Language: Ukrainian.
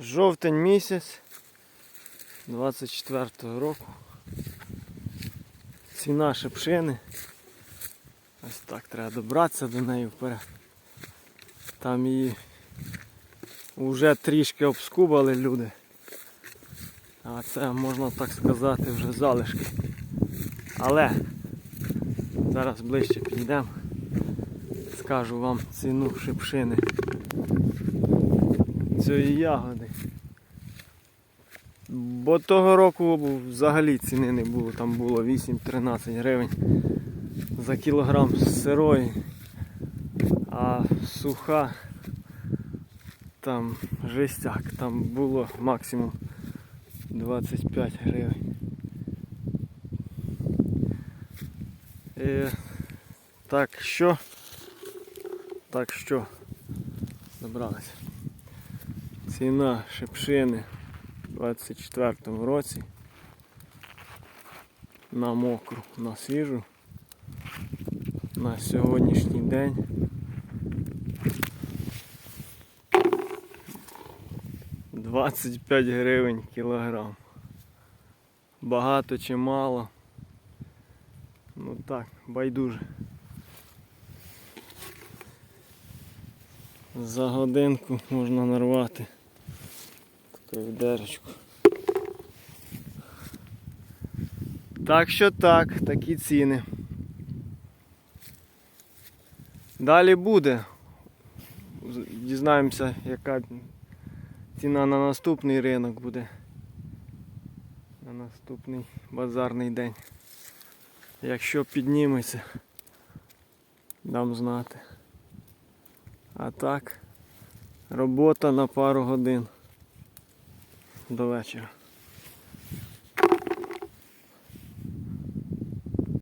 Жовтень місяць 24-го року. Ціна шипшини. Ось так треба добратися до неї вперед. Там її вже трішки обскубали люди. А це можна так сказати вже залишки. Але зараз ближче підійдемо. Скажу вам ціну шипшини цієї ягоди. Бо того року взагалі ціни не було, там було 8-13 гривень за кілограм сирої, а суха там жестяк, там було максимум 25 гривень. І, так що, так що, добралися. Ціна шипшини у 24-му році на мокру, на свіжу на сьогоднішній день. Двадцять п'ять гривень кілограм. Багато чи мало. Ну так, байдуже. За годинку можна нарвати відерочку. Так що так, такі ціни. Далі буде. Дізнаємося, яка ціна на наступний ринок буде. На наступний базарний день. Якщо підніметься, дам знати. А так, робота на пару годин до вечора.